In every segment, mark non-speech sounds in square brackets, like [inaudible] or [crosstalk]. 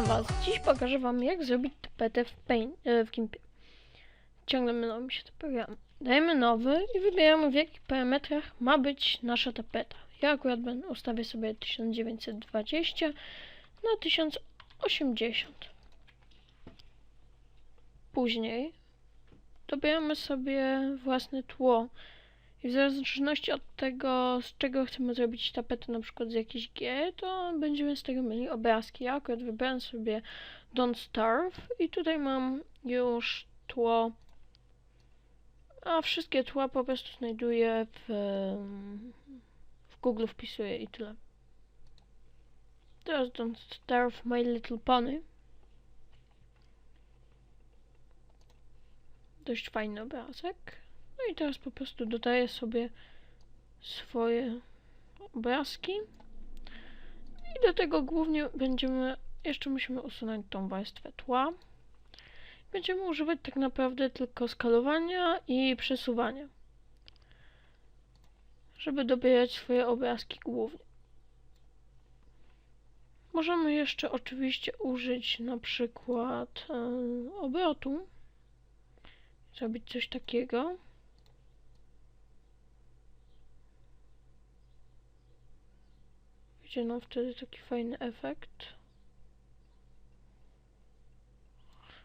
Witam Was. Dziś pokażę Wam, jak zrobić tapetę w, e, w Gimpie. Ciągle mi się te programy. Dajemy nowy i wybieramy, w jakich parametrach ma być nasza tapeta. Ja akurat będę ustawię sobie 1920 na 1080. Później dobieramy sobie własne tło. I w zależności od tego, z czego chcemy zrobić tapetę, na przykład z jakiejś gier, to będziemy z tego mieli obrazki. Ja akurat wybrałem sobie Don't Starve i tutaj mam już tło, a wszystkie tła po prostu znajduję w, w Google wpisuję i tyle. Teraz Don't Starve My Little Pony. Dość fajny obrazek. No i teraz po prostu dodaję sobie swoje obrazki. I do tego głównie będziemy, jeszcze musimy usunąć tą warstwę tła. Będziemy używać tak naprawdę tylko skalowania i przesuwania. Żeby dobierać swoje obrazki głównie. Możemy jeszcze oczywiście użyć na przykład e, obrotu. Zrobić coś takiego. Będzie nam wtedy taki fajny efekt.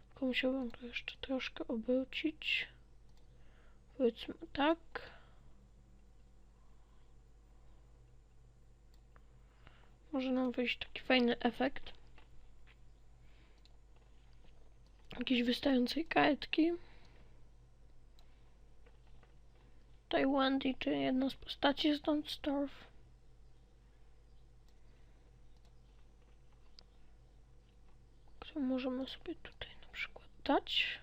Tylko musiałbym to jeszcze troszkę obrócić. Powiedzmy tak. Może nam wyjść taki fajny efekt. Jakiejś wystającej kartki. Wendy, czy jedna z postaci z Don't Starve. Możemy sobie tutaj na przykład dać?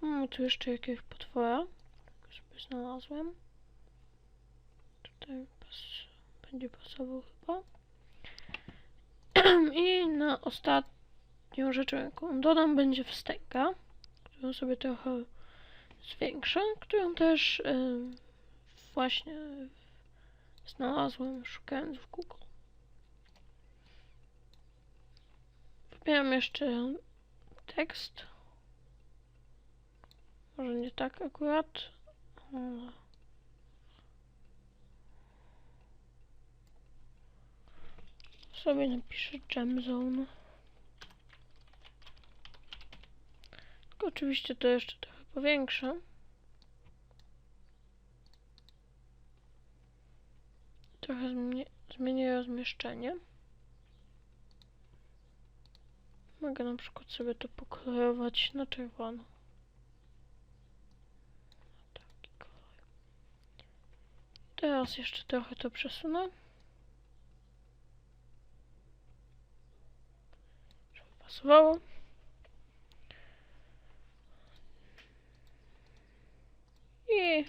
Mamy tu jeszcze jakiegoś potwora. sobie znalazłem. Tutaj pas będzie pasował chyba. [clears throat] I na ostatnią rzeczą, jaką dodam, będzie wstęga, którą sobie trochę zwiększę, którą też em, właśnie znalazłem szukając w Google. Wybieram jeszcze tekst. Może nie tak akurat. Sobie napiszę Gem Zone. Tylko oczywiście to jeszcze trochę powiększę. Trochę zmienię, rozmieszczenie. Mogę na przykład sobie to pokolorować na czerwono. Taki kolor. Teraz jeszcze trochę to przesunę. Żeby pasowało. I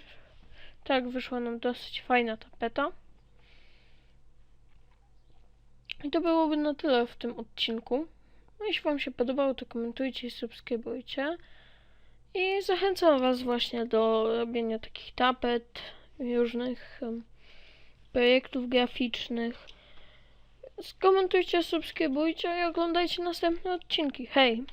tak wyszła nam dosyć fajna tapeta. I to byłoby na tyle w tym odcinku. No, jeśli Wam się podobało, to komentujcie i subskrybujcie. I zachęcam Was właśnie do robienia takich tapet różnych em, projektów graficznych. Skomentujcie, subskrybujcie i oglądajcie następne odcinki. Hej!